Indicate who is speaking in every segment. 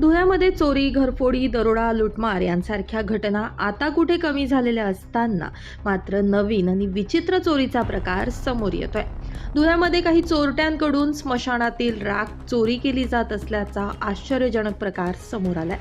Speaker 1: धुळ्यामध्ये चोरी घरफोडी दरोडा लुटमार यांसारख्या घटना आता कुठे कमी झालेल्या असताना मात्र नवीन आणि विचित्र चोरीचा प्रकार समोर येतोय. धुळ्यामध्ये काही चोरट्यांकडून स्मशानातील राख चोरी केली जात असल्याचा आश्चर्यजनक प्रकार समोर आलाय.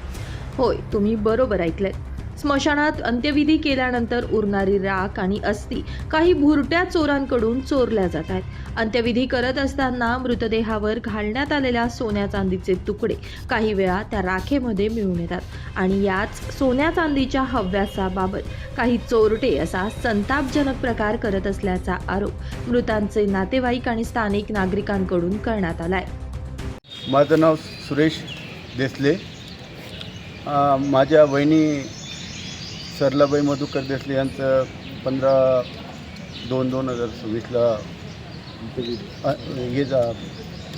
Speaker 1: होय तुम्ही बरोबर ऐकलंय. स्मशानात अंत्यविधी केल्यानंतर उरणारी राख आणि अस्थी काही भुरट्या चोरांकडून चोरल्या जात आहेत. अंत्यविधी करत असताना मृतदेहावर घालण्यात आलेल्या सोन्या चांदीचे तुकडे काही वेळा त्या राखेमध्ये मिळून येतात. आणि याच सोन्या चांदीच्या हव्यासाबाबत काही चोरटे असा संतापजनक प्रकार करत असल्याचा आरोप मृतांचे नातेवाईक आणि स्थानिक नागरिकांकडून करण्यात आलाय.
Speaker 2: माझं नाव सुरेश देसले. माझ्या बहिणी सरलाबाई मधुकर देसले यांचं पंधरा दोन दोन हजार सव्वीसला अ, हे जा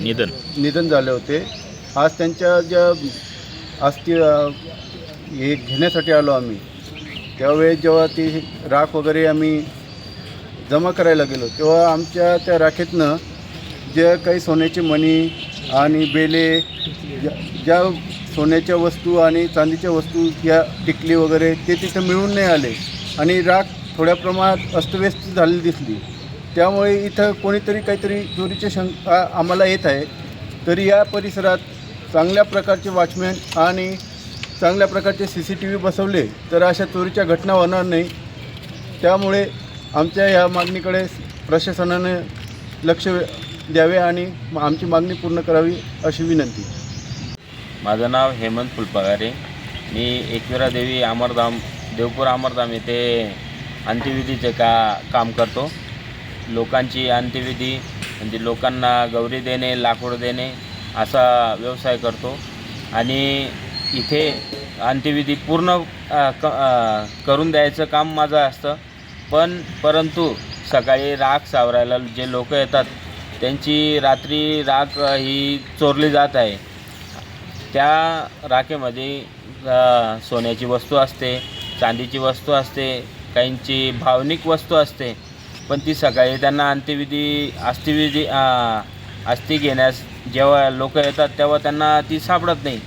Speaker 3: निधन.
Speaker 2: निधन झाले होते. आज त्यांच्या ज्या अस्थि हे घेण्यासाठी आलो आम्ही त्यावेळेस जेव्हा ती राख वगैरे आम्ही जमा करायला गेलो तेव्हा आमच्या त्या राखेतनं जे काही सोन्याची मणी आणि बेले ज्या ज्या सोन्याच्या वस्तू आणि चांदीच्या वस्तू या टिकली वगैरे ते तिथं मिळून नाही आले. आणि राख थोड्या प्रमाणात अस्तव्यस्त झालेली दिसली. त्यामुळे इथं कोणीतरी काहीतरी चोरीची शंका आम्हाला येत आहे. तरी या परिसरात चांगल्या प्रकारचे वॉचमॅन आणि चांगल्या प्रकारचे सी सी टी व्ही बसवले तर अशा चोरीच्या घटना होणार नाही. त्यामुळे आमच्या या मागणीकडे प्रशासनाने लक्ष द्यावे आणि आमची मागणी पूर्ण करावी अशी विनंती.
Speaker 3: माझं नाव हेमंत फुलपगारे. मी एकविरा देवी अमरधाम देवपूर अमरधाम येथे अंत्यविधीचे का काम करतो. लोकांची अंत्यविधी म्हणजे लोकांना गौरी देणे लाकूड देणे असा व्यवसाय करतो. आणि इथे अंत्यविधी पूर्ण क करून द्यायचं काम माझं असतं. पण परंतु सकाळी राख सावरायला जे लोक येतात त्यांची रात्री राख ही चोरली जात आहे. त्या राखेमध्ये सोन्याची वस्तू असते चांदीची वस्तू असते काहींची भावनिक वस्तू असते. पण ती सकाळी त्यांना अंत्यविधी अस्थिविधी अस्थि घेण्यास जेव्हा लोक येतात तेव्हा त्यांना ती सापडत नाही.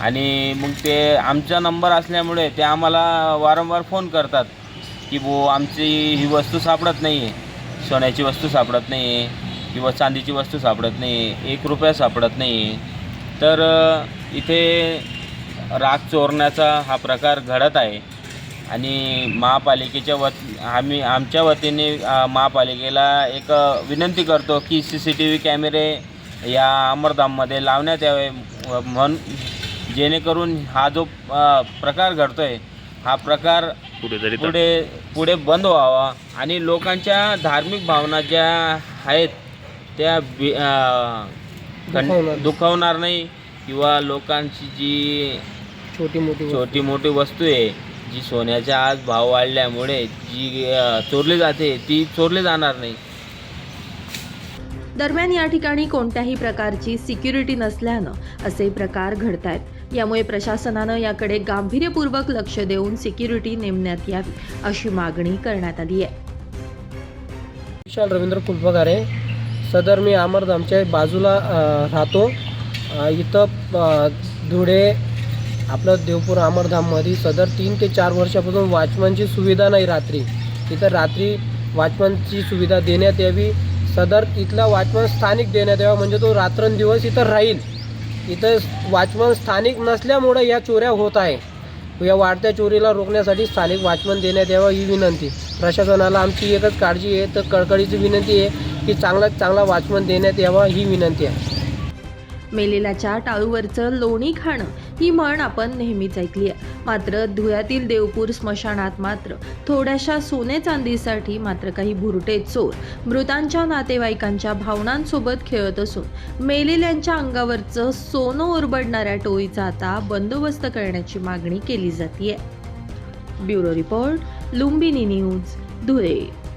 Speaker 3: आणि मग ते आमचा नंबर असल्यामुळे ते आम्हाला वारंवार फोन करतात की बो आमची ही वस्तू सापडत नाही आहे सोन्याची वस्तू सापडत नाही आहे किंवा चांदीची वस्तू सापडत नाही आहे एक रुपया सापडत नाही आहे तर इथे राख चोरण्याचा हा प्रकार घडत आहे. आणि महापालिकेच्या वत आम्ही आमच्या वतीने महापालिकेला एक विनंती करतो की सी सी टी व्ही कॅमेरे या अमरधाममध्ये लावण्यात यावे. म्हण जेणेकरून हा जो प्रकार घडतो आहे हा प्रकार
Speaker 4: तर-
Speaker 3: पुढे पुढे बंद व्हावा. आणि लोकांच्या धार्मिक भावना ज्या आहेत त्या बी दुखावणार. नाही किंवा लोकांची जी
Speaker 5: छोटी मोठी
Speaker 3: छोटी मोठी वस्तू आहे जी सोन्याच्या आज भाव वाढल्यामुळे जी अ, चोरली जाते ती चोरली जाणार नाही.
Speaker 1: दरम्यान या ठिकाणी कोणत्याही प्रकारची सिक्युरिटी नसल्यानं असे प्रकार घडतायत. यामुळे प्रशासनानं याकडे गांभीर्यपूर्वक लक्ष देऊन सिक्युरिटी नेमण्यात यावी अशी मागणी करण्यात आली आहे.
Speaker 5: विशाल रवींद्र फुलपगारे सदर मी अमरधामच्या बाजूला राहतो. इथं धुळे आपलं देवपूर अमरधाममध्ये सदर तीन ते चार वर्षापासून वॉचमनची सुविधा नाही रात्री. इथं रात्री वॉचमनची सुविधा देण्यात यावी. सदर इथला वॉचमन स्थानिक देण्यात यावा म्हणजे तो रात्रंदिवस इथं राहील. इथं वॉचमन स्थानिक नसल्यामुळं या चोऱ्या होत आहे. या वाढत्या चोरीला रोखण्यासाठी स्थानिक वॉचमन देण्यात यावा ही विनंती. प्रशासनाला आमची एकच काळजी आहे तर कळकळीची विनंती आहे की चांगल्यात चांगला वाचमन देण्यात यावा ही विनंती आहे.
Speaker 1: मेलेल्याच्या टाळूवरचं लोणी खाणं ही म्हण आपण नेहमीच ऐकली आहे. मात्र धुळ्यातील देवपूर स्मशानात मात्र थोड्याशा सोने चांदीसाठी मात्र काही भुरटे चोर मृतांच्या नातेवाईकांच्या भावनांसोबत खेळत असून मेलेल्यांच्या अंगावरचं सोनं ओरबडणाऱ्या टोळीचा आता बंदोबस्त करण्याची मागणी केली जाते bureau report Lumbini news Dhule.